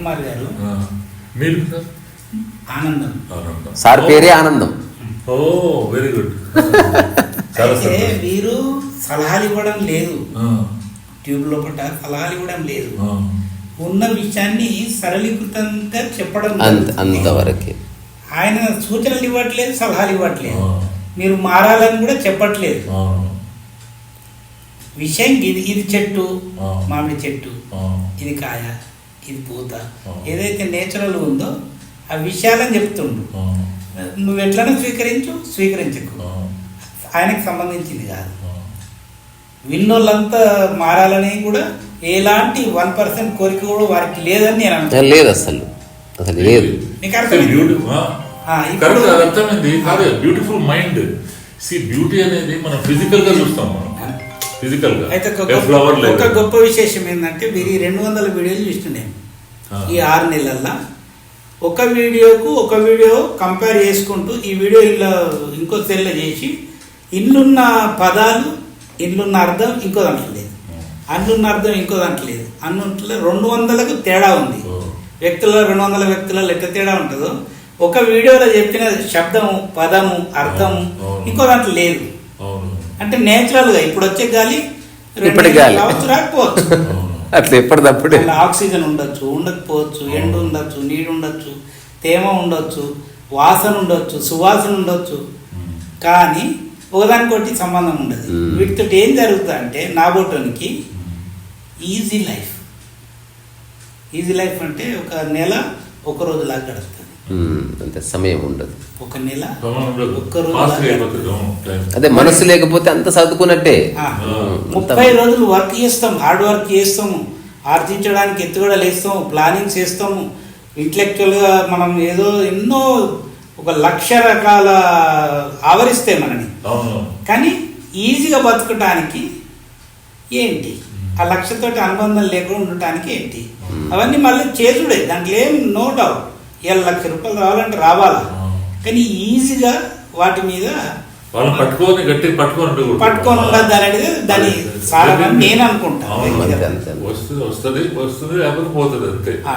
కుమార్ గారు. మీరు? సార్. ఆనందం. ఆనందం. సార్ పేరే ఆనందం. Oh very good. అయితే. వీరు సలహాలు ఇవ్వడం లేదు. ఆ, ట్యూబ్ లోపల సలహాలు ఇవ్వడం లేదు. ఉన్న విషయాన్ని సరళీకృతంగా చెప్పడం. అంతవరకే. ఆయన సూచనలు ఇవ్వట్లేదు సలహాలు ఇవ్వట్లేదు. మీరు మారాలని కూడా చెప్పట్లేదు. విషయం ఇది ఇది చెట్టు. మామిడి చెట్టు ఇది కాయ. ఇది పూత. ఏదైతే నేచురల్ ఉందో ఆ విషయాలని చెప్తుండు. నువ్వు ఎట్లనో స్వీకరించు స్వీకరించకు. ఆయనకు సంబంధించింది కాదు. విన్నోళ్ళంతా మారాలని కూడా ఎలాంటి వన్ పర్సెంట్ కోరిక కూడా వారికి లేదని నేను అనుకుంటున్నాను. లేదు అసలు. అసలు లేదు? బ్యూటిఫుల్ మైండ్ సి బ్యూటీ అనేది మనం ఫిజికల్గా చూస్తాం మనం. ఫిజికల్గా. అయితే ఒక గొప్ప- విశేషం ఏంటంటే మీరు ఈ రెండు వందల వీడియోలు చూస్తుండే. ఈ ఆరు నెలల్లో. ఒక వీడియోకు ఒక వీడియో కంపేర్ చేసుకుంటూ ఈ వీడియో ఇలా ఇంకో సెల్ల చేసి ఇల్లున్న పదాలు ఇల్లున్న అర్థం ఇంకో దాంట్లో లేదు. అన్నున్న అర్థం ఇంకో దాంట్లో లేదు. అన్నుంట్లో రెండు వందలకు తేడా ఉంది. వ్యక్తుల రెండు వందల వ్యక్తులలో ఎట్లా తేడా ఉంటుందో ఒక వీడియోలో చెప్పిన శబ్దము పదము అర్థము అవును. ఇంకో దాంట్లో లేదు. అంటే నేచురల్గా ఇప్పుడు వచ్చే గాలి రెండు రాకపోవచ్చు. అట్లా ఎప్పటిదప్పుడే ఆక్సిజన్ ఉండొచ్చు ఉండకపోవచ్చు ఎండ ఉండొచ్చు నీడు ఉండొచ్చు తేమ ఉండొచ్చు వాసన ఉండొచ్చు సువాసన ఉండొచ్చు. కానీ ఒకదానికొకటి సంబంధం ఉండదు. వీటితో ఏం జరుగుతుంది అంటే నాబోటోనికి ఈజీ లైఫ్ ఈజీ లైఫ్ అంటే ఒక నెల ఒక రోజులాగా గడుస్తుంది అంత సమయం ఉండదు. ఒక నెల. అదే మనసు లేకపోతే అంత చదువుకున్నట్టే ముప్పై రోజులు వర్క్ చేస్తాం హార్డ్ వర్క్ చేస్తాము ఆర్జించడానికి ఎత్తుగడలు వేస్తాము ప్లానింగ్ చేస్తాము ఇంటలెక్చువల్గా మనం ఏదో ఎన్నో ఒక లక్ష రకాల ఆవరిస్తాయి మనని. కానీ ఈజీగా బతకటానికి ఏంటి? ఆ లక్ష్యతోటి అనుబంధం లేకుండా ఉండటానికి ఏంటి? అవన్నీ మళ్ళీ చేసుడే దాంట్లో ఏం నో డౌట్ ఇవాళ లక్ష రూపాయలు రావాలంటే రావాలా. కానీ ఈజీగా వాటి మీద వాళ్ళని పట్టుకొని గట్టి పట్టుకొని. పట్టుకొని ఉండద్దు అనేది దాని సారమని నేను అనుకుంటాను వస్తుంది వస్తుంది వస్తుంది లేకపోతే పోతుంది అంతే. ఆ,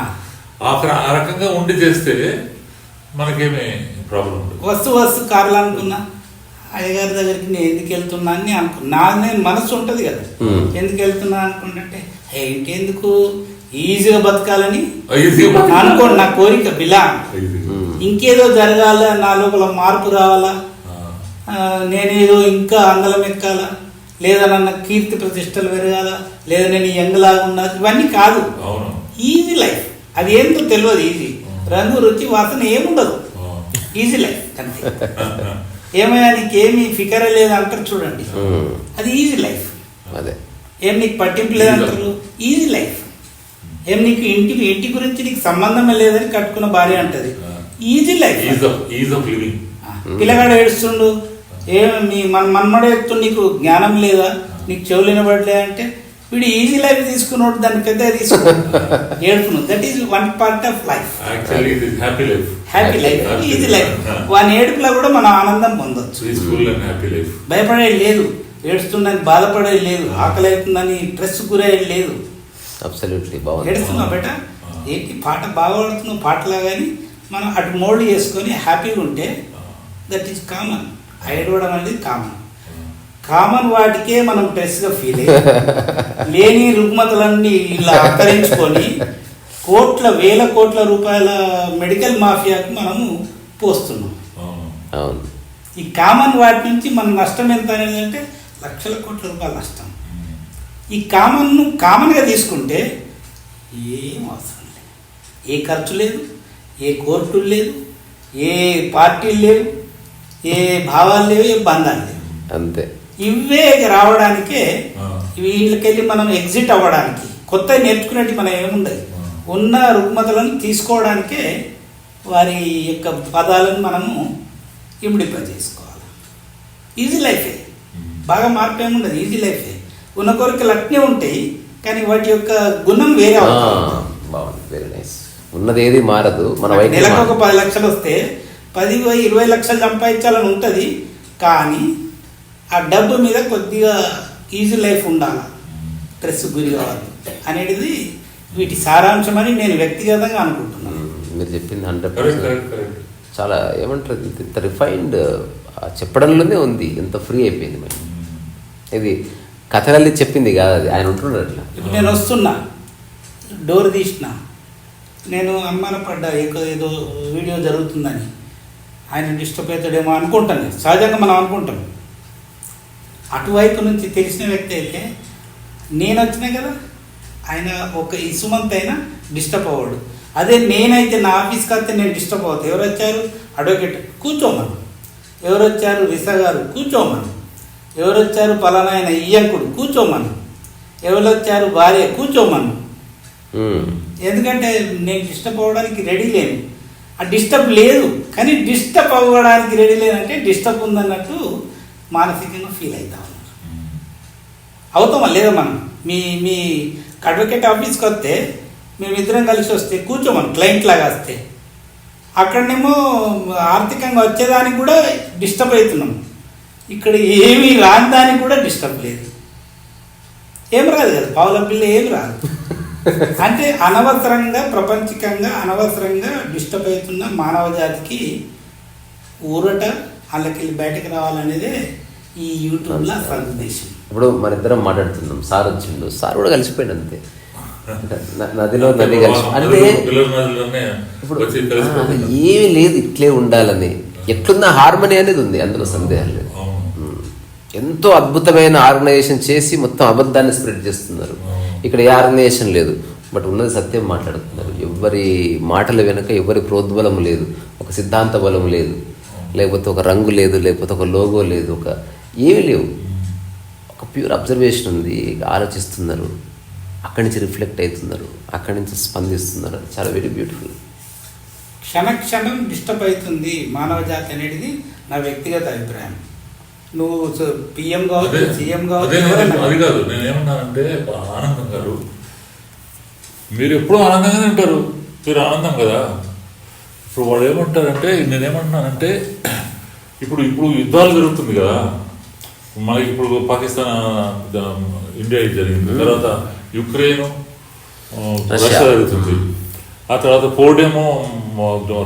రకంగా ఉండి చేస్తే మనకేమి ప్రాబ్లం ఉండదు. వస్తు వస్తు కార్లు అనుకున్నా అయ్యగారి దగ్గరికి నేను ఎందుకు వెళ్తున్నా అని అనుకున్నా. నా నేను మనసు ఉంటుంది కదా. ఎందుకు వెళ్తున్నా అనుకుంటుంటే ఇంకెందుకు? ఈజీగా బతకాలని. అనుకోండి నా కోరిక బిలా. ఇంకేదో జరగాల నా లోపల మార్పు రావాలా? నేనేదో ఇంకా అందలం ఎక్కాలా? లేదా నన్న కీర్తి ప్రతిష్టలు పెరగాల? లేదా నేను యంగ్లాగా ఉన్నా ఇవన్నీ కాదు. అవును. ఈజీ లైఫ్ అది ఏంటో తెలియదు ఈజీ రంగు రుచి వాసన ఏముండదు. ఈజీ లైఫ్ అంతే. ఏమైనా నీకేమి ఫికర్ లేదు అంటారు చూడండి. అది ఈజీ లైఫ్ అదే. ఏం నీకు పట్టింపు లేదంటారు? ఈజీ లైఫ్ ఏం నీకు ఇంటికి ఇంటి గురించి నీకు సంబంధమే లేదని కట్టుకున్న భార్య అంటది. Easy life is of living పిల్లగాడు ఏడుస్తుండు ఏం మీ మన మన్మడ ఎత్తు నీకు జ్ఞానం లేదా? నీకు చెవులు వినబడలే అంటే వీడు ఈజీ లైఫ్ తీసుకున్నాడు దాన్ని పెద్దగా తీసుకో ఏడుకును that is one part of life happy life happy life easy. Life వాని ఏడుపులో కూడా మనం ఆనందం పొందొచ్చు. భయపడేది లేదు. ఏడుస్తుందని బాధపడేది లేదు. ఆకలి అవుతుందని స్ట్రెస్ గురయ్యేది లేదు. అబ్సల్యూట్లీ బాగుంది. ఏంటి పాట బాగా పాడుతున్నావు? పాటలా కానీ మనం అటు మోల్డ్ చేసుకొని హ్యాపీగా ఉంటే దట్ ఈస్ కామన్ ఏడవడం అనేది కామన్ కామన్ వాటికే మనం గా ఫీల్ అయ్యి. లేని రుగ్మతలన్నీ ఇలా అంతరించుకొని కోట్ల వేల కోట్ల రూపాయల మెడికల్ మాఫియాకి మనము పోస్తున్నాం. ఈ కామన్ వాటి నుంచి మన నష్టం ఎంత అనేది అంటే లక్షల కోట్ల రూపాయల నష్టం. ఈ కామన్ను కామన్గా తీసుకుంటే ఏం అవసరం లేదు. ఏ ఖర్చు లేదు ఏ కోర్టులు లేదు ఏ పార్టీలు లేవు ఏ భావాలు లేవు ఏ బంధాలు లేవు. అంతే. ఇవే రావడానికే. వీళ్ళకెళ్ళి మనం ఎగ్జిట్ అవ్వడానికి కొత్త నేర్చుకునేటి మనం ఏముండదు. ఉన్న రుగ్మతలను తీసుకోవడానికే వారి యొక్క పదాలను మనము ఇమిడిప చేసుకోవాలి. ఈజీ లైఫే బాగా మార్పు ఏముండదు ఈజీ లైఫే ఉన్న కోరికలు అట్నే ఉంటాయి కానీ వాటి యొక్క గుణం వేరే బాగుంది. వెరీ నైస్ ఉన్నది ఏది మారదు మన వైపు నెలకు ఒక పది లక్షలు వస్తే పది ఇరవై లక్షలు సంపాదించాలని ఉంటుంది కానీ ఆ డబ్బు మీద కొద్దిగా ఈజీ లైఫ్ ఉండాలి. స్ట్రెస్ గురి కావాలి అనేది వీటి సారాంశం అని నేను వ్యక్తిగతంగా అనుకుంటున్నాను. మీరు చెప్పింది హండ్రెడ్ కరెక్ట్ చాలా ఏమంటారు ఇంత- ఇంత రిఫైన్డ్ చెప్పడంలోనే ఉంది. ఎంత ఫ్రీ అయిపోయింది మరి. ఇది కథలల్లి చెప్పింది కాదు అది. ఆయన ఉంటున్నాడు అట్లా. ఇప్పుడు నేను వస్తున్నా. డోర్ తీసిన. నేను అమ్మాన పడ్డా ఏదో వీడియో జరుగుతుందని. ఆయన డిస్టర్బ్ అవుతాడేమో అనుకుంటాను. సహజంగా మనం అనుకుంటాం. అటువైపు నుంచి తెలిసిన వ్యక్తి అయితే నేను వచ్చినా కదా ఆయన ఒక ఇసుమంత్ అయినా డిస్టర్బ్ అవ్వడు. అదే నేనైతే నా ఆఫీస్కి వస్తే నేను డిస్టర్బ్ అవుతాను ఎవరు వచ్చారు అడ్వకేట్ కూర్చోమను. ఎవరు వచ్చారు విసా గారు. కూర్చోమను. ఎవరు వచ్చారు పలానా ఆయన ఇయ్యంకుడు? కూర్చోమను. ఎవరు వచ్చారు భార్య? కూర్చోమను. ఎందుకంటే నేను డిస్టర్బ్ అవ్వడానికి రెడీ లేను. ఆ డిస్టర్బ్ లేదు కానీ డిస్టర్బ్ అవ్వడానికి రెడీ లేదంటే డిస్టర్బ్ ఉందన్నట్టు మానసికంగా ఫీల్ అవుతా ఉన్నారు. అవుతామా? లేదా మనం? మీ మీ అడ్వకేట్ ఆఫీస్కి వస్తే మేమిద్దరం కలిసి వస్తే కూర్చోమని క్లయింట్ లాగా వస్తే. అక్కడనేమో ఆర్థికంగా వచ్చేదానికి కూడా డిస్టర్బ్ అవుతున్నాం. ఇక్కడ ఏమీ రాని దానికి కూడా డిస్టర్బ్ లేదు. ఏం రాదు కదా పావుల పిల్ల ఏం రాదు. అంటే అనవసరంగా ప్రపంచికంగా అనవసరంగా డిస్టర్బ్ అవుతున్న మానవ జాతికి ఊరట వాళ్ళకెళ్ళి బయటకు రావాలనేదే ఈ యూట్యూబ్లో అసలు ఉద్దేశం. ఇప్పుడు మన ఇద్దరం మాట్లాడుతున్నాం. సార్ వచ్చిండు. సార్ కూడా కలిసిపోయాడు అంతే. నదిలో నది కలిసి అంటే ఇప్పుడు. ఏమీ లేదు ఇట్లే ఉండాలని. ఎట్లున్న హార్మనీ అనేది ఉంది అందులో సందేహం లేదు. ఎంతో అద్భుతమైన ఆర్గనైజేషన్ చేసి మొత్తం అబద్ధాన్ని స్ప్రెడ్ చేస్తున్నారు. ఇక్కడ ఏ ఆర్గనైజేషన్ లేదు బట్ ఉన్నది సత్యం మాట్లాడుతున్నారు. ఎవరి మాటల వెనుక ఎవరి ప్రోద్బలం లేదు ఒక సిద్ధాంత బలం లేదు లేకపోతే ఒక రంగు లేదు లేకపోతే ఒక లోగో లేదు ఒక ఏమీ లేవు. ఒక ప్యూర్ అబ్జర్వేషన్ ఉంది ఆలోచిస్తున్నారు అక్కడి నుంచి రిఫ్లెక్ట్ అవుతున్నారు అక్కడి నుంచి స్పందిస్తున్నారు. చాలా వెరీ బ్యూటిఫుల్ క్షణ క్షణం డిస్టర్బ్ అవుతుంది మానవ జాతి అనేది నా వ్యక్తిగత అభిప్రాయం. నువ్వు పిఎం కావచ్చు అదే సీఎం కావచ్చు అది కాదు. నేను ఏమన్నానంటే ఆనందం గారు మీరు ఎప్పుడూ ఆనందంగానే ఉంటారు. మీరు ఆనందం కదా? ఇప్పుడు వాళ్ళు ఏమంటారంటే నేనేమంటున్నానంటే ఇప్పుడు ఇప్పుడు యుద్ధాలు జరుగుతుంది కదా? మనకి ఇప్పుడు పాకిస్తాన్ ఇండియా జరిగింది. తర్వాత యుక్రెయిన్. రష్యా జరుగుతుంది. ఆ తర్వాత ఫోర్డ్ ఏమో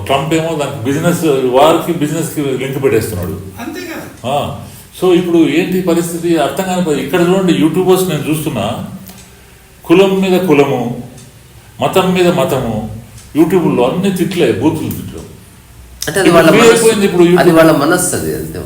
ట్రంప్ ఏమో దానికి బిజినెస్ వారికి బిజినెస్కి లింక్ పెట్టేస్తున్నాడు. అంతే కదా. ఆ, సో ఇప్పుడు ఏంటి పరిస్థితి? అర్థం కాని ఇక్కడ చూడండి యూట్యూబర్స్ నేను చూస్తున్నా కులం మీద కులము మతం మీద మతము యూట్యూబ్లో అన్ని తిట్లే బూతులు తిట్లు. అంటే అది వాళ్ళ ఇప్పుడు అది. వాళ్ళ మనస్సు అది అంతే.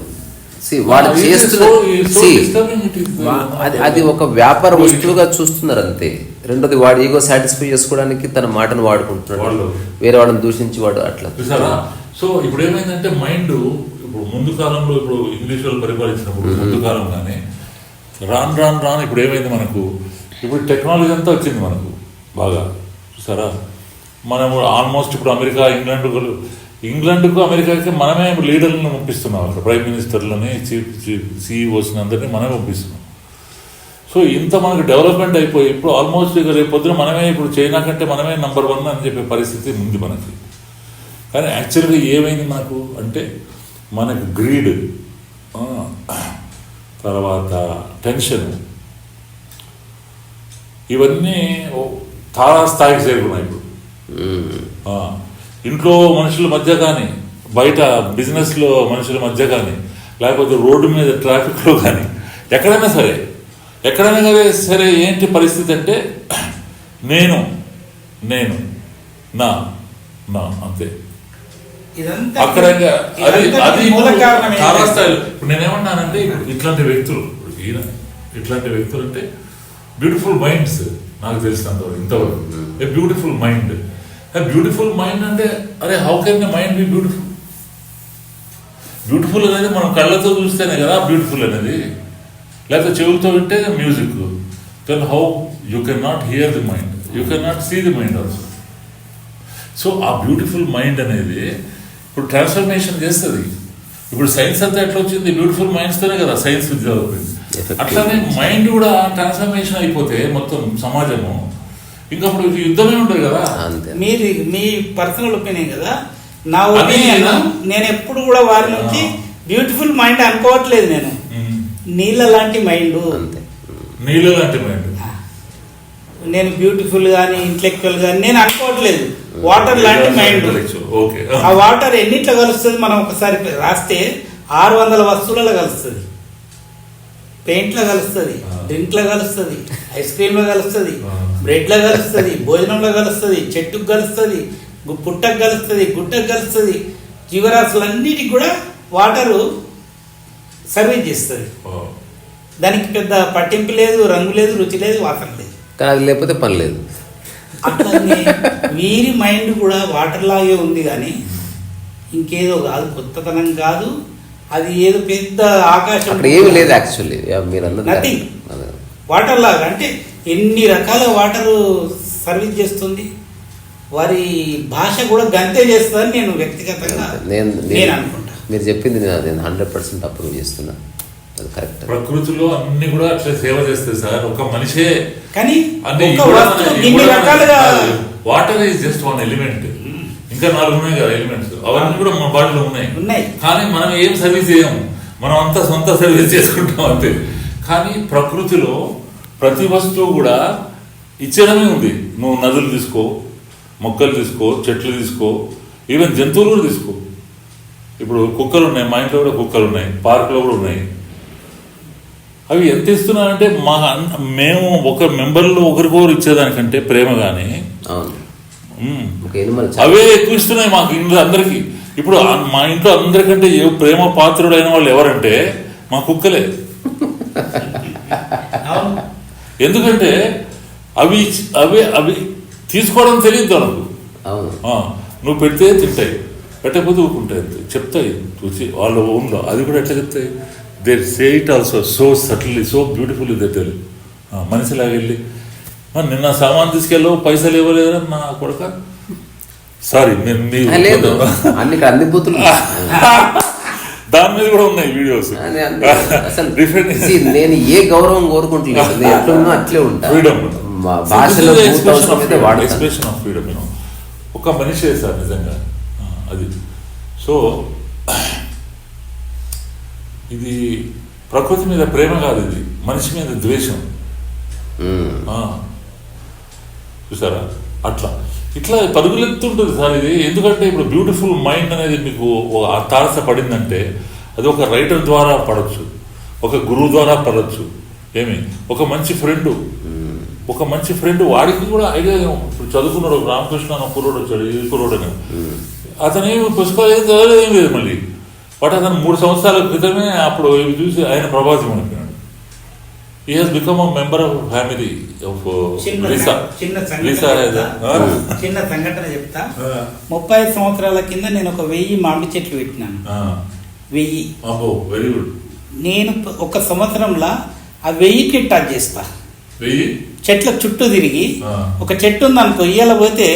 See, వాడు Ah, it is చేస్తున్న so- it is so See, disturbing it is. వా- అది అది ఒక వ్యాపార వస్తువుగా చూస్తున్నారు అంతే. రెండోది వాడి ఈగో సాటిస్ఫై చేసుకోవడానికి తన మాటను వాడుకుంటున్నాడు. వాళ్ళు. వేరే వాళ్ళని దూషించి వాడు అట్లా. చూసారా? సో ఇప్పుడు ఏమైందంటే మైండ్ ఇప్పుడు ముందు కాలంలో ఇప్పుడు ఇంగ్లీష్ వాళ్ళు పరిపాలించినప్పుడు ముందు కాలం కానీ రాను రాను రాను ఇప్పుడు ఏమైంది మనకు? ఇప్పుడు టెక్నాలజీ అంతా వచ్చింది మనకు బాగా. చూసారా? మనము ఆల్మోస్ట్ ఇప్పుడు అమెరికా ఇంగ్లాండ్ ఇంగ్లాండ్కు అమెరికాకి మనమే లీడర్లను పంపిస్తున్నాం అక్కడ ప్రైమ్ మినిస్టర్లని చీఫ్ చీఫ్ సిఇఓస్ని అందరినీ మనమే పంపిస్తున్నాం సో ఇంత మనకు డెవలప్మెంట్ అయిపోయి ఇప్పుడు ఆల్మోస్ట్ ఇక రేపు పొద్దున మనమే ఇప్పుడు చైనా కంటే మనమే నంబర్ వన్ అని చెప్పే పరిస్థితి ఉంది మనకి. కానీ యాక్చువల్గా ఏమైంది మనకు అంటే మనకు గ్రీడ్ తర్వాత టెన్షన్ ఇవన్నీ తారాస్థాయికి స్థాయికి చేరుకున్నాయి ఇప్పుడు. ఇంట్లో మనుషుల మధ్య కానీ బయట బిజినెస్లో మనుషుల మధ్య కానీ లేకపోతే రోడ్డు మీద ట్రాఫిక్లో కానీ ఎక్కడైనా సరే ఎక్కడైనా సరే సరే ఏంటి పరిస్థితి అంటే నేను నేను నా నా అంతే. అక్కడ అది అది మూల కారణం చాలా ఏంటంటే- స్థాయిలో ఇప్పుడు నేనేమన్నానంటే ఇట్లాంటి వ్యక్తులు ఇప్పుడు ఈయన ఇట్లాంటి వ్యక్తులు అంటే బ్యూటిఫుల్ మైండ్స్ నాకు తెలిసినంతవరకు ఇంతవరకు. A beautiful mind a beautiful mind అంటే అరే how can mind be beautiful beautiful అనేది మనం కళ్ళతో చూస్తేనే కదా బ్యూటిఫుల్ అనేది. లేకపోతే చెవులతో వింటే music. Then how you can not hear the mind you can not see the mind also so ఆ బ్యూటిఫుల్ మైండ్ అనేది ఇప్పుడు ట్రాన్స్ఫర్మేషన్ చేస్తుంది. ఇప్పుడు సైన్స్ అంతా ఎట్లా వచ్చింది? బ్యూటిఫుల్ మైండ్స్తోనే కదా సైన్స్ డెవలప్మెంట్ Effective. అట్లానే మైండ్ కూడా ట్రాన్స్ఫర్మేషన్ అయిపోతే మొత్తం సమాజము. ఇంకా అప్పుడు ఇది యుద్ధమే ఉంటుంది కదా? మీరు మీ పర్సనల్ ఒపీనియన్ కదా? నా ఒపీనియన్? నేను ఎప్పుడు కూడా వారి నుంచి బ్యూటిఫుల్ మైండ్ అనుకోవట్లేదు నేను. నీళ్ళ లాంటి మైండ్. అంతే. నీళ్ళు లాంటి మైండ్. నేను బ్యూటిఫుల్ కానీ ఇంటలెక్చువల్ కానీ నేను అనుకోవట్లేదు. వాటర్ లాంటి మైండ్. ఓకే. ఆ వాటర్ ఎన్నిట్లో కలుస్తుంది మనం ఒకసారి రాస్తే ఆరు వందల వస్తువులలో కలుస్తుంది. పెయింట్లో కలుస్తుంది. డ్రింక్లో కలుస్తుంది ఐస్ క్రీమ్లో కలుస్తుంది. బ్రెడ్లో కలుస్తుంది భోజనంలో కలుస్తుంది చెట్టుకు కలుస్తుంది పుట్టకు కలుస్తుంది గుట్టకు కలుస్తుంది. జీవరాశులన్నిటికి కూడా వాటరు సర్వీస్ చేస్తుంది. దానికి పెద్ద పట్టింపు లేదు రంగు లేదు రుచి లేదు వాసన లేదు. కానీ అది లేకపోతే పని లేదు. అట్లనే వీరి మైండ్ కూడా వాటర్ లాగే ఉంది కానీ ఇంకేదో కాదు కొత్తతనం కాదు. అది ఏదో పెద్ద ఆకాశం ఏమీ లేదు యాక్చువల్లీ మీరు. అదే. వాటర్ లాగా అంటే ఎన్ని రకాల వాటర్ సర్వీస్ చేస్తుంది? వారి భాష కూడా గంతే చేస్తుందని నేను వ్యక్తిగతంగా నేను నేను నేను అనుకుంటా మీరు చెప్పింది నేను- నేను హండ్రెడ్ పర్సెంట్ అప్రూవ్ చేస్తున్నా. అది కరెక్ట్. ప్రకృతిలో అన్ని కూడా అట్లా సేవ చేస్తాయి సార్ ఒక మనిషే కానీ water is just one element ఇంకా నాలుగు ఉన్నాయి కదా ఎలిమెంట్స్ అవన్నీ కూడా మన బాడీలో ఉన్నాయి. ఉన్నాయి. కానీ మనం ఏం సర్వీస్ చేయము? మనం అంతా సొంత సర్వీస్ చేసుకుంటాం అంతే. కానీ ప్రకృతిలో ప్రతి వస్తువు కూడా ఇచ్చడమే ఉంది. నువ్వు నదులు తీసుకో మొక్కలు తీసుకో చెట్లు తీసుకో ఈవెన్ జంతువులు కూడా తీసుకో. ఇప్పుడు కుక్కలు ఉన్నాయి మా ఇంట్లో కూడా కుక్కలు ఉన్నాయి పార్కులో కూడా ఉన్నాయి. అవి ఎంత ఇస్తున్నారంటే మా మేము ఒక మెంబర్లో ఒకరికొకరు ఇచ్చేదానికంటే ప్రేమ కానీ అవే ఎక్కువ ఇస్తున్నాయి మాకు ఇంట్లో అందరికి. ఇప్పుడు మా ఇంట్లో అందరికంటే ఏ ప్రేమ పాత్రుడైన వాళ్ళు ఎవరంటే మా కుక్కలే. అవును. ఎందుకంటే అవి అవి అవి తీసుకోవడం తెలియదు ఆ, నువ్వు పెడితే తింటాయి. పెట్టకపోతే ఊరుకుంటాయి. చెప్తాయి. చూసి వాళ్ళ ఓన్లో అది కూడా ఎట్లా చెప్తాయి? They say it also so subtly so beautiful they తెలు మనిషిలాగా వెళ్ళి "ఆ, నిన్న సామాన్ తీసుకెళ్ళావు పైసలు ఇవ్వలేదా నా కొడుక. సారీ నేను మీ అన్ని బూతులు. దాని మీద కూడా ఉన్నాయి వీడియోస్ నేను ఏ గౌరవం కోరుకుంటలేదు. నేను ఎట్లున్నా అట్లే ఉంటా. ఫ్రీడమ్ మా భాషలో ఎక్స్ప్రెషన్ ఆఫ్ ఫ్రీడమ్ ఒక మనిషే సార్ నిజంగా. అది. సో ఇది ప్రకృతి మీద ప్రేమ కాదు ఇది. మనిషి మీద ద్వేషం. చూసారా? అట్లా. ఇట్లా పరుగులెత్తుంటుంది సార్ ఇది. ఎందుకంటే ఇప్పుడు బ్యూటిఫుల్ మైండ్ అనేది మీకు తారస పడిందంటే అది ఒక రైటర్ ద్వారా పడవచ్చు ఒక గురువు ద్వారా పడవచ్చు ఏమి? ఒక మంచి ఫ్రెండ్. ఒక మంచి ఫ్రెండ్ వాడికి కూడా ఐడియా. ఇప్పుడు చదువుకున్నాడు రామకృష్ణ కుర్రోడు వచ్చాడు. ఈ కుర్రోడు అని అతను ఏమి పుస్తకాలు ఏం చదవలేదు ఏం లేదు మళ్ళీ. బట్ అతను మూడు సంవత్సరాల క్రితమే అప్పుడు ఇవి చూసి ఆయన ప్రభావితం అయిపోయాడు ఈ has become a member of family of చిన్న రీసా చిన్న సంఘటన చెప్తా. చిన్న సంఘటన చెప్తా. ముప్పై ఐదు సంవత్సరాల కింద నేను ఒక వెయ్యి మామిడి చెట్లు పెట్టినాను. వెయ్యి. అబ్బో వెరీ గుడ్ నేను ఒక సంవత్సరంలో ఆ వెయ్యికి టచ్ చేస్తా. వెయ్యి? చెట్ల చుట్టూ తిరిగి. ఒక చెట్టు ఉందనుకో ఇయ్యాల పోతే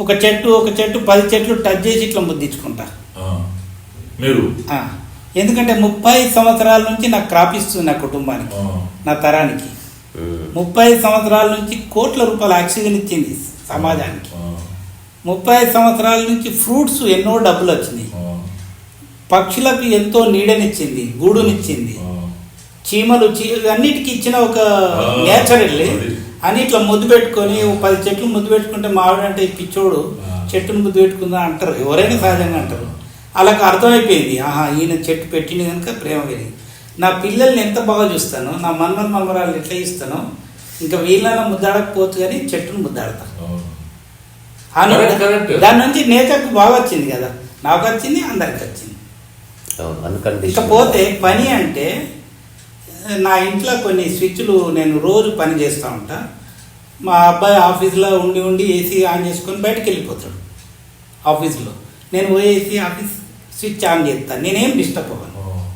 ఒక చెట్టు ఒక చెట్టు పది చెట్లు టచ్ చేసి ఇట్లా ముద్దించుకుంటా. మీరు. ఎందుకంటే ముప్పై సంవత్సరాల నుంచి నాకు క్రాప్ ఇస్తుంది నా కుటుంబానికి. నా తరానికి. ముప్పై సంవత్సరాల నుంచి కోట్ల రూపాయల ఆక్సిజన్ ఇచ్చింది సమాజానికి. ముప్పై సంవత్సరాల నుంచి ఫ్రూట్స్ ఎన్నో డబ్బులు వచ్చినాయి. పక్షులకు ఎంతో నీడనిచ్చింది గూడునిచ్చింది. చీమలు చీ అన్నిటికీ ఇచ్చిన ఒక నేచురల్ అది. అని ఇట్లా ముద్దు పెట్టుకొని పది చెట్లు ముద్దు పెట్టుకుంటే మావిడంటే ఈ పిచ్చోడు. చెట్టును ముద్దు పెట్టుకుందా అంటారు. ఎవరైనా సహజంగా అంటారు. అలాగ అర్థమైపోయింది. ఆహా ఈయన చెట్టు పెట్టింది కనుక ప్రేమ కలిగింది. నా పిల్లల్ని ఎంత బాగా చూస్తానో నా మన్మన్ మన్మరాలు ఎట్లా ఇస్తానో ఇంకా వీళ్ళని ముద్దాడకపోవచ్చు కానీ చెట్టును ముద్దాడతా. దాని నుంచి నేచర్కి బాగా వచ్చింది కదా. నాకు వచ్చింది అందరికి వచ్చింది. ఇకపోతే పని అంటే నా ఇంట్లో కొన్ని స్విచ్లు నేను రోజు పని చేస్తూ ఉంటా. మా అబ్బాయి ఆఫీస్లో ఉండి ఉండి ఏసీ ఆన్ చేసుకొని బయటకు వెళ్ళిపోతాడు. ఆఫీస్లో. నేను ఏసీ ఆఫీస్ స్విచ్ ఆన్ చేస్తాను నేనేం డిస్టర్బ్ అవ్వను.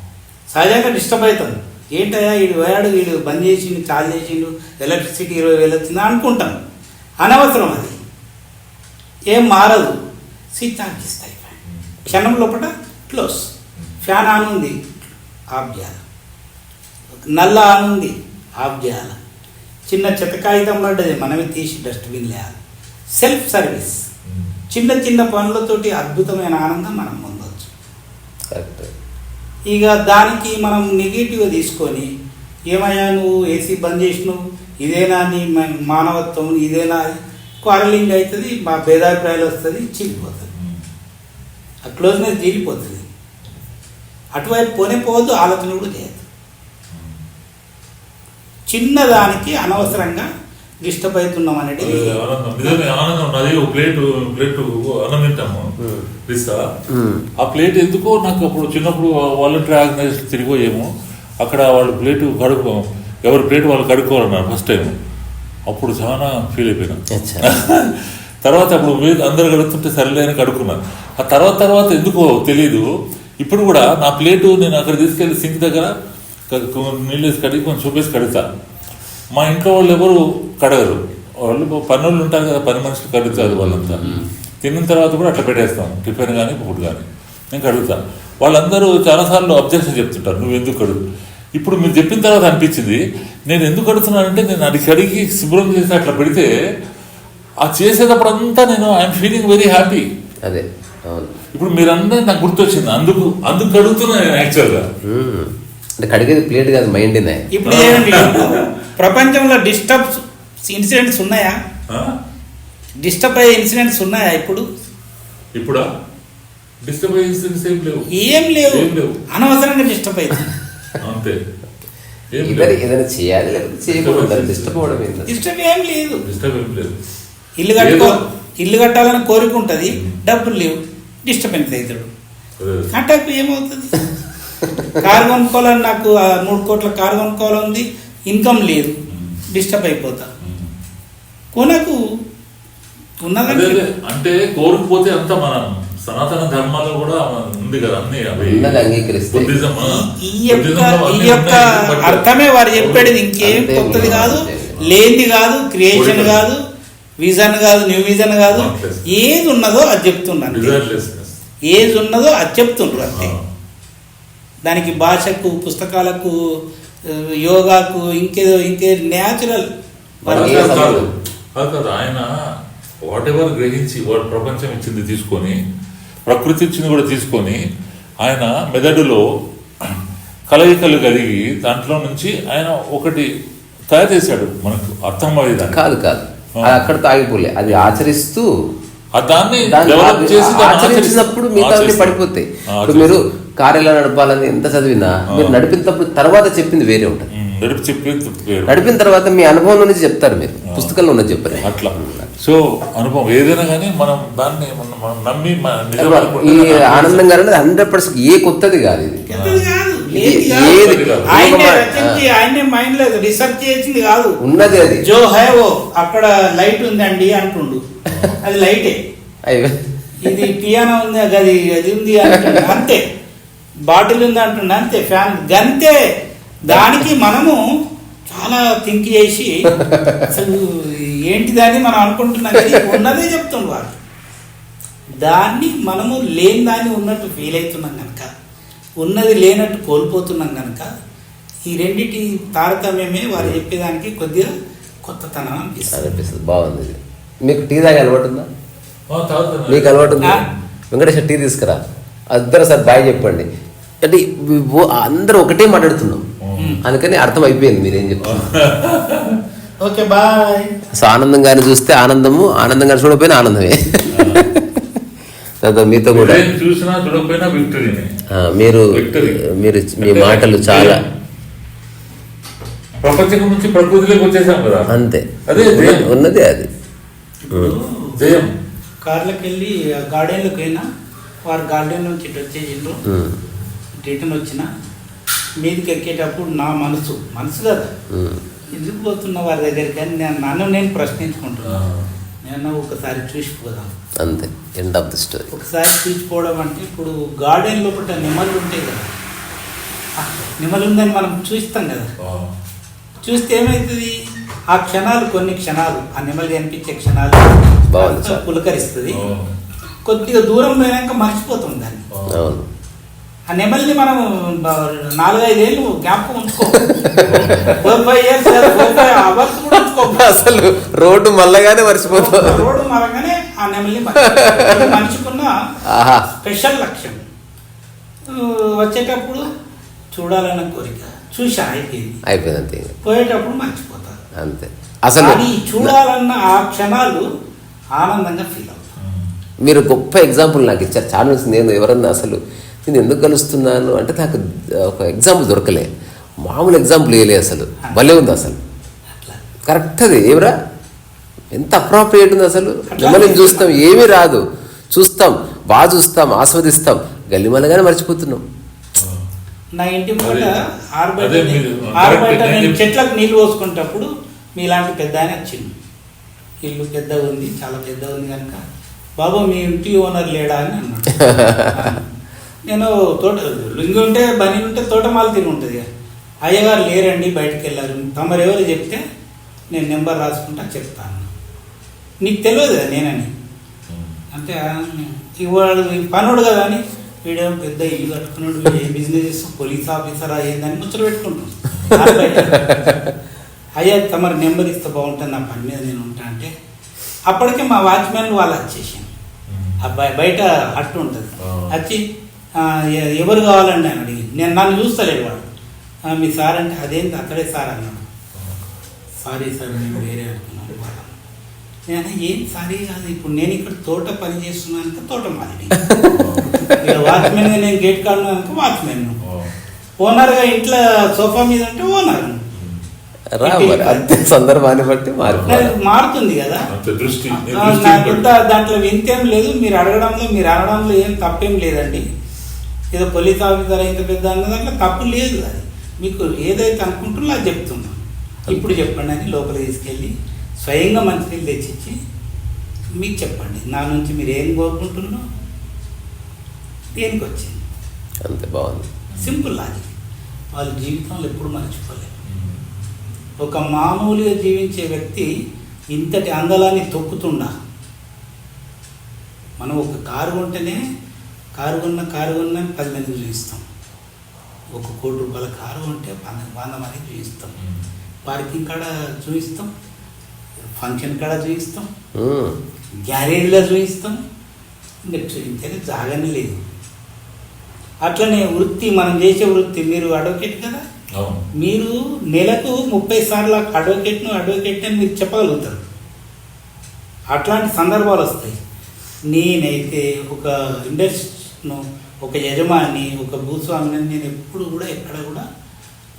సహజంగా డిస్టర్బ్ అవుతాను ఏంటయ్యా వీడు పోయాడు వీడు బంద్ చేసిండు చాలు చేసిండు ఎలక్ట్రిసిటీ ఇరవై వేలు వచ్చిందా అనుకుంటాను. అనవసరం అది. ఏం మారదు. స్విచ్ ఆన్ చేస్తాయి క్షణం లోపల క్లోజ్. ఫ్యాన్ ఆన్ ఉంది. ఆఫ్ చేయాలి. నల్ల ఉంది ఆఫ్ చేయాలి. చిన్న చెత్త కాగితం పడ్డది మనమే తీసి డస్ట్బిన్ వేయాలి. Self service. చిన్న చిన్న పనులతోటి అద్భుతమైన ఆనందం మనం పొందవచ్చు. కరెక్ట్ ఇక దానికి మనం నెగిటివ్గా తీసుకొని ఏమయ్యా నువ్వు ఏసీ బంద్ చేసినావు ఇదేనా నీ మానవత్వం ఇదేనా? క్వారలింగ్ అవుతుంది మా భేదాభిప్రాయాలు వస్తుంది చీలిపోతుంది. ఆ క్లోజ్నెస్ చీలిపోతుంది అటువైపు పోనే పోవద్దు ఆలోచన కూడా చేయదు చిన్నదానికి అనవసరంగా డిస్టర్బ్ అవుతున్నాం అనేది ప్లేట్ ప్లేట్ అన్నం తింటాము. పిస్తా. ఆ ప్లేట్ ఎందుకో నాకు అప్పుడు చిన్నప్పుడు వాలంటీర్ ఆర్గనైజేషన్ తిరిగిపోయేమో అక్కడ వాళ్ళు ప్లేట్ కడుక్కో ఎవరి ప్లేట్ వాళ్ళు కడుక్కోవాలన్నారు ఫస్ట్ టైం అప్పుడు చాలా ఫీల్ అయిపోయినా అచ్చా. తర్వాత అప్పుడు మీద అందరు కడుగుతుంటే సరేలే అని కడుక్కున్నాను ఆ తర్వాత తర్వాత ఎందుకో తెలియదు ఇప్పుడు కూడా నా ప్లేటు నేను అక్కడ తీసుకెళ్ళి సింక్ దగ్గర నీళ్ళు వేసి కడిగి కొంచెం చూపేసి కడుగుతా. మా ఇంట్లో వాళ్ళు ఎవరు కడగరు. వాళ్ళు పని వాళ్ళు ఉంటారు కదా పని మనుషులు కడుగుతారు వాళ్ళంతా. తిన్న తర్వాత కూడా అట్లా పెట్టేస్తాం. టిఫిన్ కానీ ఫుడ్ కానీ నేను కడుగుతా. వాళ్ళందరూ చాలాసార్లు అబ్జెక్షన్ చెప్తుంటారు. నువ్వు ఎందుకు కడుగు ఇప్పుడు మీరు చెప్పిన తర్వాత అనిపించింది నేను ఎందుకు కడుగుతున్నానంటే నేను అది కడిగి శుభ్రం చేసి అట్లా పెడితే ఆ చేసేటప్పుడంతా నేను ఐఎమ్ ఫీలింగ్ వెరీ హ్యాపీ. అదే. ఇప్పుడు మీరందరూ నాకు గుర్తొచ్చింది. అందుకు అందుకు కడుగుతున్నా నేను యాక్చువల్గా. అంటే కడిగేది ప్లేట్ కాదు మైండ్నే ఇప్పుడు ఏమండి ప్రపంచంలో డిస్టర్బ్స్ ఇన్సిడెంట్స్ ఉన్నాయా? డిస్టర్బ్ అయ్యే ఇన్సిడెంట్స్ ఉన్నాయా ఇప్పుడు? ఇప్పుడా? డిస్టర్బెన్స్ ఏం లేవు. ఏం లేవు. ఏం లేవు. అనవసరంగా డిస్టర్బ్ అవుతుంది అంతే. ఇద్దరు ఏదైనా చేయాలి లేకపోతే చేయకూడదు. డిస్టర్బ్ అవ్వడం ఏంటి డిస్టర్బ్ ఏం లేదు. డిస్టర్బ్ ఏం లేదు. ఇల్లు కట్టుకో ఇల్లు కట్టాలని కోరిక ఉంటుంది డబ్బులు లేవు డిస్టర్బెన్స్ అవుతాడు. కాంటాక్ట్ ఏమవుతుంది? కారు కొనుక్కోవాలని నాకు ఆ మూడు కోట్ల కారు కొనుక్కోవాలని ఉంది ఇన్కమ్ లేదు డిస్టర్బ్ అయిపోతా. కొనకు ఉన్నదంటే. అంటే కోరుకుపోతే అంత మన సనాతన ధర్మాల్లో కూడా ఉంది కదా అన్ని ఈ యొక్క అర్థమే వారు చెప్పేది ఇంకేం కొత్తది. కాదు. లేనిది కాదు క్రియేషన్. కాదు విజన్ కాదు న్యూ విజన్ కాదు. ఏది ఉన్నదో అది చెప్తున్నాను. ఏది ఉన్నదో అది చెప్తుండ్రు అంతే. దానికి భాషకు పుస్తకాలకు యోగాకు ఇంకేదో ఇంకే న్యాచురల్ కాదు, కాదు, కాదు. కాదు, కాదు. ఆయన వాట్ ఎవర్ గ్రహించి వాడు ప్రపంచం ఇచ్చింది తీసుకొని ప్రకృతి ఇచ్చింది కూడా తీసుకొని ఆయన మెదడులో కలయికలు కలిగి దాంట్లో నుంచి ఆయన ఒకటి తయారు చేశాడు మనకు అర్థమయ్యేదాన్ని కాదు కాదు అది అక్కడితో ఆగిపోలే అది ఆచరిస్తూ ఆ దాన్ని ఆచరించినప్పుడు. మిగతా. పడిపోతాయి ఇప్పుడు మీరు. కారు ఎలా నడపాలని ఎంత చదివినా మీరు నడిపినప్పుడు తర్వాత చెప్పింది వేరే ఉంటుంది. నడిపిన తర్వాత మీ అనుభవం నుంచి చెప్తారు మీరు. పుస్తకంలో ఉన్నది చెప్పారు. అట్లా. సో అనుభవం ఏదైనా కానీ మనం దాన్ని మనం నమ్మి ఈ ఆనందం గారు అనేది హండ్రెడ్ పర్సెంట్ ఏ కొత్తది కాదు ఇది. రీసెర్చ్ చేసింది కాదు. ఉన్నది అది. జో హై ఓ అక్కడ లైట్ ఉందండి అంటుండు. అది లైటే. ఇది పియానో ఉంది అది అది ఉంది అంతే. బాటిల్ ఉంది అంటుండు అంతే. ఫ్యాన్ గంతే. దానికి మనము చాలా థింక్ చేసి అసలు ఏంటిదని మనం అనుకుంటున్నాం? కానీ ఉన్నదే చెప్తుండు వాళ్ళు దాన్ని మనము లేని దాన్ని ఉన్నట్టు ఫీల్ అవుతున్నాం కనుక ఉన్నది లేనట్టు కోల్పోతున్నాం కనుక ఈ రెండిటి తారతమ్యమే వారు చెప్పేదానికి కొద్దిగా కొత్తతనం అనిపిస్తుంది. అనిపిస్తుంది. బాగుంది మీకు టీ తాగే అలవాటు ఉందా. మీకు అలవాటు ఉంది. వెంకటేశ్వర టీ తీసుకురా. అందరూ సార్ బాయ్ చెప్పండి. అంటే అందరూ ఒకటే మాట్లాడుతున్నాం. అందుకని అర్థం అయిపోయింది మీరేం చెప్తున్నారు. Okay bye. సో ఆనందం గారిని చూస్తే ఆనందము ఆనందం గారిని చూడకపోయినా ఆనందమే. తర్వాత మీతో కూడా. ఏం చూసినా చూడకపోయినా విక్టరీనే ఆ, మీరు Victory. మీరు మీ మాటలు చాలా ప్రపంచం నుంచి ప్రకృతిలోకి వచ్చేసాం కదా. అంతే. అదే ఉన్నది- అది. జయం. కార్లకు వెళ్ళి గార్డెన్లోకి వారు గార్డెన్ నుంచి ఇటు వచ్చేసిండ్రు రిటర్న్ వచ్చిన మీదకి ఎక్కేటప్పుడు నా మనసు మనసు కదా. ఎందుకు పోతున్న వారి దగ్గరికి అని నేను నన్ను నేను ప్రశ్నించుకుంటున్నాను నేను ఒకసారి చూసిపోదాం. అంతే ఎండ్ ఆఫ్ ది స్టోరీ ఒకసారి చూసిపోవడం అంటే ఇప్పుడు గార్డెన్ లోపల నెమలు ఉంటాయి కదా. ఆ, నెమలు ఉందని మనం చూస్తాం కదా. చూస్తే ఏమవుతుంది ఆ క్షణాలు కొన్ని క్షణాలు ఆ నెమలి కనిపించే క్షణాలు. పులకరిస్తుంది. కొద్దిగా దూరం పోయినాక మర్చిపోతాం దాన్ని. ఆ. అవును. ఆ నెమలిని మనం నాలుగైదేళ్ళు జ్ఞాపకం ఉంచుకో. Four five years four five hours కూడా ఉంచుకో అసలు రోడ్డు మల్లగానే మర్చిపోతాం రోడ్డు మరగానే ఆ నెమలిని మర్చిపో. ఇది మనిషికున్న ఆహా. స్పెషల్ లక్ష్యం వచ్చేటప్పుడు చూడాలన్న కోరిక. చూసా అయిపోయింది. అయిపోయింది అంతే పోయేటప్పుడు మర్చిపోతా అంతే. అసలు అది చూడాలన్న ఆ క్షణాలు ఆనందంగా ఫీల్ అవుతాం మీరు గొప్ప ఎగ్జాంపుల్ నాకు ఇచ్చారు. చాలా నుంచి నేను ఎవరన్నా అసలు నేను ఎందుకు కలుస్తున్నాను? అంటే నాకు ఒక ఎగ్జాంపుల్ దొరకలే. మామూలు ఎగ్జాంపుల్ వేయలే అసలు. భలే ఉంది అసలు. కరెక్ట్ అది ఏమిరా? ఎంత అప్రాప్రియేట్ ఉంది అసలు? మిమ్మల్ని. చూస్తాం ఏమీ రాదు. చూస్తాం బాగా చూస్తాం ఆస్వాదిస్తాం. గల్లిమల్లగానే మర్చిపోతున్నాం. నా ఇంటి ముందు. ఆరుబయట నేను చెట్లకు నీళ్ళు పోసుకునేటప్పుడు మీలాంటి పెద్ద ఆయన వచ్చింది ఇల్లు పెద్దగా ఉంది చాలా పెద్దగా ఉంది కనుక. బాబు మీ ఇంటి ఓనర్ లేడా అని అన్నాడు. నేను తోట లుంగి ఉంటే బని ఉంటే తోటమాల తిని ఉంటుంది. అయ్యగారు లేరండి బయటికి వెళ్ళారు. తమరు ఎవరు చెప్తే నేను నెంబర్ రాసుకుంటా చెప్తాను. నీకు తెలియదు కదా నేనని. అంటే ఇవాడు పనుడు కదా అని వీడేమో పెద్ద ఇల్లు కట్టుకున్నాడు. వీడు ఏ బిజినెస్ పోలీస్ ఆఫీసరా ఏందని ముచ్చట పెట్టుకుంటాం. అయ్యా తమరు నెంబర్ ఇస్తే బాగుంటుంది. నా పని మీద నేను ఉంటా అంటే అప్పటికే మా వాచ్మెన్ వాళ్ళు అబ్బాయి బయట అట్టు ఉంటుంది. వచ్చి ఎవరు కావాలండి? అని అడిగి నేను నన్ను చూస్తలేడు వాడు. మీ సార్ అంటే అదేంటి? అతడే సార్ అన్నాడు. సారీ సార్ నేను వేరే అనుకున్నాను. నేను ఏం సారీ కాదు ఇప్పుడు నేను ఇక్కడ తోట పని చేస్తున్నాను అంటే తోట మాది ఇక వాచ్మెన్ నేను గేట్ కాడు అనుకో వాచ్మెన్ ఓనర్గా ఇంట్లో సోఫా మీద అంటే ఓనర్. రా మరి అంతే సందర్భాన్ని బట్టి మారిపోవాలి. మారుతుంది కదా. అంతే దృష్టి దాంట్లో వింతేం లేదు మీరు అడగడంలో మీరు అనడంలో ఏం తప్పేం లేదండి. ఏదో పోలీస్ ఆఫీసర్ ఇంత పెద్ద అన్న దాంట్లో తప్పు లేదు అది. మీకు ఏదైతే అనుకుంటున్నా అది చెప్తున్నాను ఇప్పుడు చెప్పండి అని లోపల తీసుకెళ్ళి స్వయంగా మంచినీళ్ళు తెచ్చిచ్చి మీకు చెప్పండి. నా నుంచి మీరు ఏం కోరుకుంటున్నా దేనికి వచ్చింది అంతే బాగుంది. Simple logic. వాళ్ళ జీవితంలో ఎప్పుడు మర్చిపోలేదు ఒక మామూలుగా జీవించే వ్యక్తి ఇంతటి అందలాన్ని తొక్కుతుండా? మనం ఒక కారు కొంటేనే కారు కొన్న కారు కొన్న పది మందికి చూపిస్తాం ఒక కోటి రూపాయల కారు కొంటే వంద వంద మందికి చూపిస్తాం పార్కింగ్ కాడ చూపిస్తాం ఫంక్షన్ కాడ చూపిస్తాం. గ్యారేజ్లో చూపిస్తాం ఇంకా చూపించే జాగానే లేదు. అట్లనే వృత్తి మనం చేసే వృత్తి మీరు అడ్వకేట్ కదా? మీరు నెలకు ముప్పై సార్లు అడ్వకేట్ను అడ్వకేట్ అని మీరు చెప్పగలుగుతారు. అట్లాంటి సందర్భాలు వస్తాయి. నేనైతే ఒక ఇండస్ట్రీను ఒక యజమాని ఒక భూస్వామిని నేను ఎప్పుడు కూడా ఎక్కడ కూడా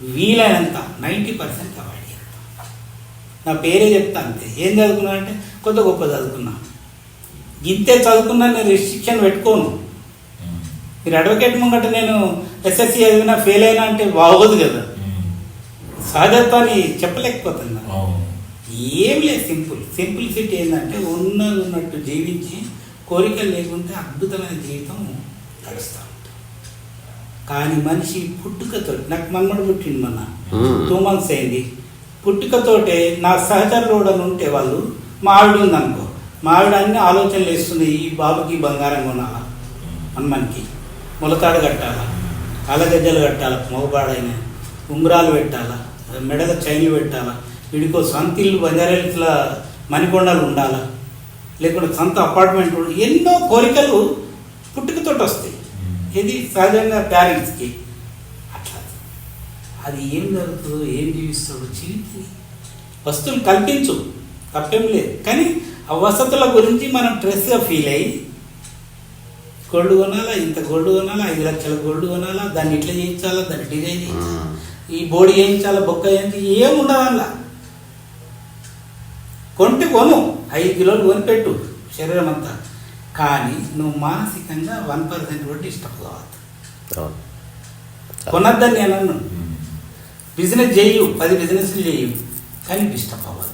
వీలైనంత నైంటీ పర్సెంట్ అవాయిడ్ చేస్తాను నా పేరే చెప్తా అంతే. ఏం చదువుకున్నా అంటే కొత్త గొప్ప చదువుకున్నా. ఇంతే చదువుకున్నా నేను రిస్ట్రిక్షన్ పెట్టుకోను. మీరు అడ్వకేట్ ముంగట నేను ఎస్ఎస్సి చదివినా ఫెయిల్ అయినా అంటే బాగోదు కదా. సహజత్వాన్ని చెప్పలేకపోతున్నా. అవును. ఏం లేదు సింపుల్. సింప్లిసిటీ ఏంటంటే ఉన్నది ఉన్నట్టు జీవించి కోరికలు లేకుంటే అద్భుతమైన జీవితం గడుస్తూ ఉంటుంది కానీ మనిషి పుట్టుకతో నాకు మన్మడు పుట్టింది మొన్న. Hmm. టూ మంత్స్ అయింది. పుట్టుకతోటే నా సహచరులు ఉంటే వాళ్ళు మా ఆవిడ ఉందనుకో. మా ఆవిడ అన్ని ఆలోచనలు వేస్తుంది ఈ బాబుకి బంగారం కొనాలా? హనుమాన్కి. ములతాడు కట్టాలా? కాలగజ్జలు కట్టాలా మగబాడైన ఉంగరాలు పెట్టాలా మెడల చైన్లు పెట్టాలా వీడికో సొంత ఇల్లు బంజారాల మణికొండలు ఉండాలా లేకుంటే సొంత అపార్ట్మెంట్. ఎన్నో కోరికలు పుట్టుకతోటి వస్తాయి. ఇది సహజంగా పేరెంట్స్కి? అట్లా. అది ఏం జరుగుతుందో ఏం జీవిస్తాడో జీవితం వస్తువులు కల్పించు తప్పేం లేదు. కానీ ఆ వసతుల గురించి మనం స్ట్రెస్గా ఫీల్ అయ్యి గోల్డ్ కొనాలా? ఇంత గోల్డ్ కొనాలా? ఐదు లక్షల గోల్డ్ కొనాలా? దాన్ని ఇట్లా చేయించాలా? దాన్ని డిజైన్ చేయించాలా. ఈ బోడీ చేయించాలా? బొక్క చేయించాలి ఏం ఉండదు కొంటే కొను. ఐదు కిలోలు కొనిపెట్టు శరీరం అంతా కానీ నువ్వు మానసికంగా వన్ పర్సెంట్ కూడా డిస్టర్బ్ కావద్దు కొనద్దని నేను అన్నాను బిజినెస్ చేయు. పది బిజినెస్లు చేయు. కానీ డిస్టర్బ్ అవ్వద్దు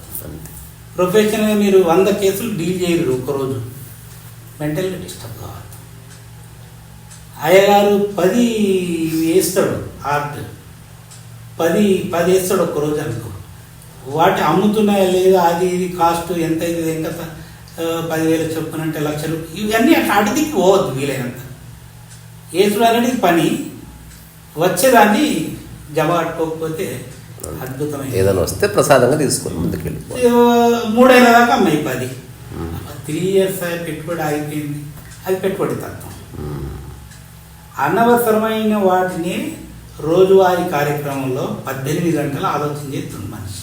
ప్రొఫెషనల్గా మీరు వంద కేసులు డీల్ చేయరు ఒకరోజు మెంటల్గా డిస్టర్బ్ కావద్దు అయ్యగారు పది వేస్తాడు ఆర్ట్. పది పది వేస్తాడు ఒక్కరోజు అనుకో. వాటి అమ్ముతున్నాయా లేదా అది ఇది కాస్ట్ ఎంత ఇది ఎంత పదివేల చొప్పున అంటే లక్షలు ఇవన్నీ అట్లా అడిగికి పోవద్దు వీలైనంత. వేసుడు అనేది పని వచ్చేదాన్ని జమ కట్టుకోకపోతే అద్భుతమైన ఏదైనా వస్తే ప్రసాదంగా తీసుకొని ముందుకు వెళ్ళిపోవాలి మూడేళ్ళ దాకా అమ్మాయి పది. త్రీ ఇయర్స్ పెట్టుబడి ఆగిపోయింది. అది పెట్టుబడి తత్వం. అనవసరమైన వాటిని రోజువారీ కార్యక్రమంలో పద్దెనిమిది గంటలు ఆలోచన చేస్తుంది మనిషి.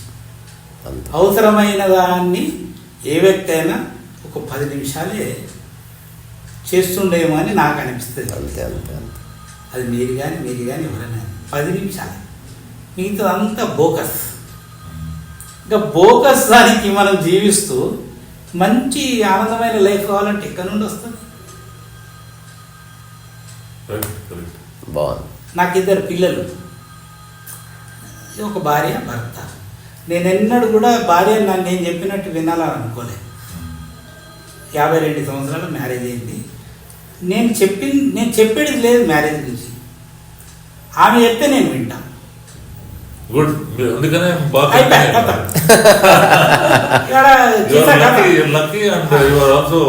అవసరమైన దాన్ని ఏ వ్యక్తి అయినా ఒక పది నిమిషాలే చేస్తుండేమో అని నాకు అనిపిస్తుంది. అంతే అంతే అంతే. అది మీరు కానీ మీరు కానీ ఎవరైనా పది నిమిషాలు. మిగతా అంతా బోకస్. ఇంకా బోకస్ దానికి మనం జీవిస్తూ మంచి ఆనందమైన లైఫ్ కావాలంటే ఎక్కడి నుండి వస్తుంది? బాగుంది. నాకు ఇద్దరు పిల్లలు ఒక భార్య భర్త. నేను ఎన్నడూ కూడా భార్య నన్ను నేను చెప్పినట్టు వినాలని అనుకోలేదు యాభై రెండు సంవత్సరాలు మ్యారేజ్ అయింది. నేను చెప్పి నేను చెప్పేది లేదు మ్యారేజ్ గురించి. ఆమె చెప్తే నేను వింటా. గుడ్. అందుకనే బాగా lucky and you are also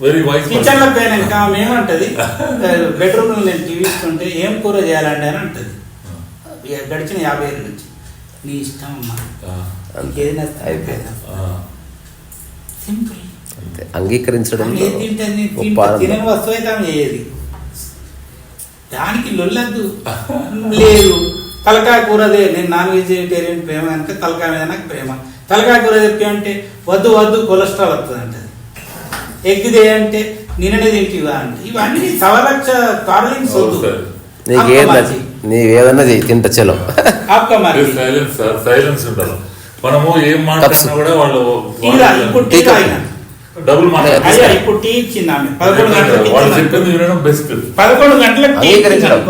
very wise కిచెన్లో పోయినాక ఆమె ఏమంటది? బెడ్రూమ్లో నేను టీవీ ఇస్తుంటే ఏం కూర చేయాలండి అని అంటది. గడిచిన యాభై ఏళ్ళ నుంచి. నీ ఇష్టం అమ్మా. అది అయిపోయింది. సింపుల్. అంతే. అంగీకరించడం. తినని వస్తువు అయితే ఆమె చేయదు. దానికి లొల్లద్దు. లేదు. తలకాయ కూరదే నేను నాన్ వెజిటేరియన్ ప్రేమ. కనుక తలకాయ మీద నాకు ప్రేమ. తలకాయ కూర చెప్పి అంటే వద్దు వద్దు కొలెస్ట్రాల్ వస్తుంది అంటది ఎగ్గిదే అంటే నిన్ననే తింటివా అంటే. ఇవన్నీ సవలక్ష కార్లింగ్స్ వద్దు సరే. నీకేం ఆప్కా నచ్చి నీవేదన్నా చెయ్యి తింట చలో. ఆప్కా మార్చి. సైలెన్స్ సార్ సైలెన్స్ ఉండాలి. మనము ఏం మాట్లాడినా కూడా వాళ్ళు. డబుల్ ఇప్పుడు టీ ఇచ్చింది ఆమె. పదకొండు గంటలకు వాళ్ళు చెప్పింది వినడం బెస్ట్. పదకొండు గంటలకు అంగీకరించడం.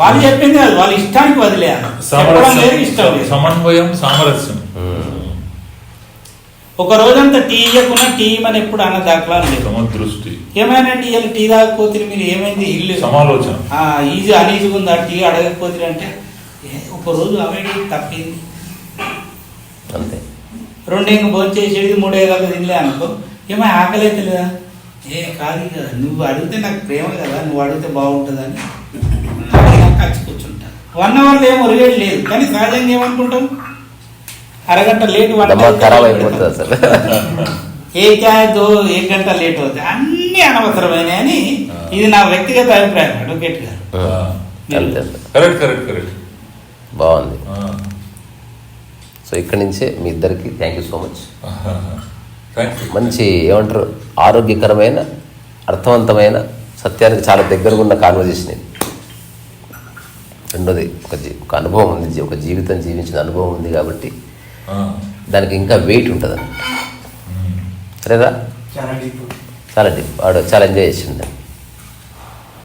వాళ్ళు చెప్పింది కాదు వాళ్ళ ఇష్టానికి వదిలేయాలి. సమన్వయం సామరస్యం. ఒక రోజంతా టీ ఇవ్వకుండా టీ అని ఎప్పుడు అన్న దాఖలా లేదు. సమదృష్టి ఏమైనా టీ తాగకపోతే మీరు ఏమైంది? ఇల్లు. సమాలోచన. ఈజీ అనీజీగా ఉందా? టీ అడగకపోతే అంటే ఏ, ఒక రోజు అవేడి తప్పింది. అంతే. రెండు ఇంక భోజనం చేసేది మూడే దాకా తినలే అనుకో. ఏమో ఆకలి అయితే లేదా? ఏ కాదు ఇక నువ్వు అడిగితే నాకు ప్రేమ కదా నువ్వు అడిగితే బాగుంటుందని. ఖర్చు కూర్చుంటా. వన్ అవర్లో ఏం ఒరిగేది లేదు. కానీ సహజంగా ఏమనుకుంటాం? అరగంట లేట్ ఖరాబ్ అయిపోతుంది అసలు. ఏ దో ఏ గంట లేట్ అవుతుంది అన్ని అనవసరమైన అని ఇది నా వ్యక్తిగత అభిప్రాయం అడ్వకేట్ గారు. అంతే అంతే. Correct correct correct. బాగుంది. సో ఇక్కడి నుంచే మీ ఇద్దరికి థ్యాంక్ యూ సో మచ్ మంచి ఏమంటారు ఆరోగ్యకరమైన అర్థవంతమైన సత్యానికి చాలా దగ్గరగా ఉన్న కాన్వర్జేషన్ ఇది. రెండోది ఒక జీ ఒక అనుభవం ఉంది ఒక జీవితం జీవించిన అనుభవం ఉంది కాబట్టి దానికి ఇంకా వెయిట్ ఉంటుంది చాలా డీప్ చాలా డీప్ వాడు చాలా ఎంజాయ్ చేసిండు